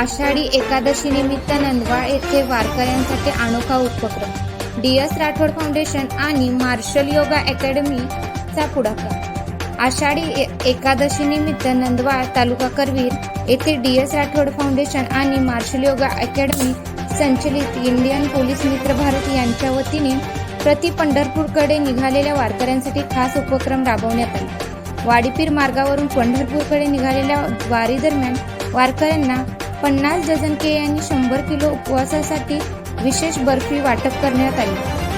आषाढी एकादशी निमित्त नंदवाळ येथे वारकऱ्यांसाठी अनोखा उपक्रम. डी एस राठोड फाउंडेशन आणि मार्शल योगा अकॅडमीचा पुढाकार. आषाढी ए- एकादशी निमित्त नंदवाळ तालुका करवीर येथे डी एस राठोड फाउंडेशन आणि मार्शल योगा अकॅडमी संचलित इंडियन पोलीस मित्र भारत यांच्या वतीने प्रति पंढरपूरकडे निघालेल्या वारकऱ्यांसाठी खास उपक्रम राबवण्यात आला. वाडीपीर मार्गावरून पंढरपूरकडे निघालेल्या वारीदरम्यान वारकऱ्यांना पन्नास डझन केळी आणि शंभर किलो उपवासासाठी विशेष बर्फी वाटप करण्यात आली.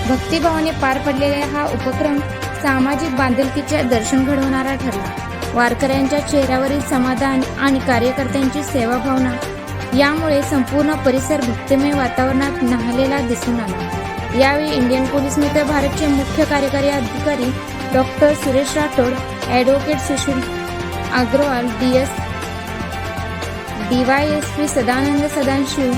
भक्तिभावाने पार पडलेला हा उपक्रम सामाजिक बांधिलकीचे दर्शन घडवणारा ठरला. वारकऱ्यांच्या चेहऱ्यावरील समाधान आणि कार्यकर्त्यांची सेवाभावना यामुळे संपूर्ण परिसर भक्तिमय वातावरणात न्हालेला दिसून आला. यावेळी इंडियन पोलीस मित्र भारतचे मुख्य कार्यकारी अधिकारी doctor Suresh Rathod advocate Sushil Agarwal D S DYSP Sadanand Sadashiv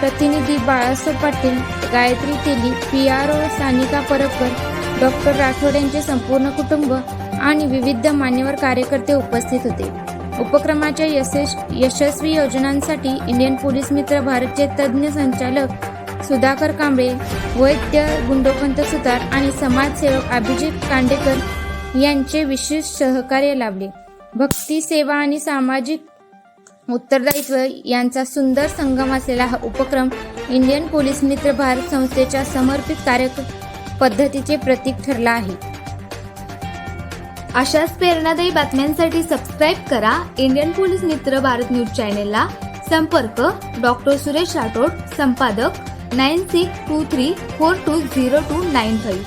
प्रतिनिधी Balasaheb Patil Gayatri Teli P R O Sanika Parabkar doctor Rathod यांचे संपूर्ण कुटुंब आणि विविध मान्यवर कार्यकर्ते उपस्थित होते. उपक्रमाच्या यशस यशस्वी योजनांसाठी इंडियन पोलीस मित्र भारतचे तज्ज्ञ संचालक सुधाकर कांबळे वैद्य गुंडोपंत सुतार आणि समाजसेवक अभिजित कांडेकर यांचे विशेष सहकार्य लाभले. भक्ती सेवा आणि सामाजिक उत्तरदायित्व यांचा सुंदर संगम असलेला हा उपक्रम इंडियन पोलीस मित्र भारत संस्थेच्या समर्पित कार्य पद्धतीचे प्रतीक ठरला आहे. अशाच प्रेरणादायी बातम्यांसाठी सबस्क्राईब करा Indian police Mitra Bharat news चॅनेलला संपर्क डॉक्टर सुरेश राठोड संपादक nine six two three four two zero two nine five.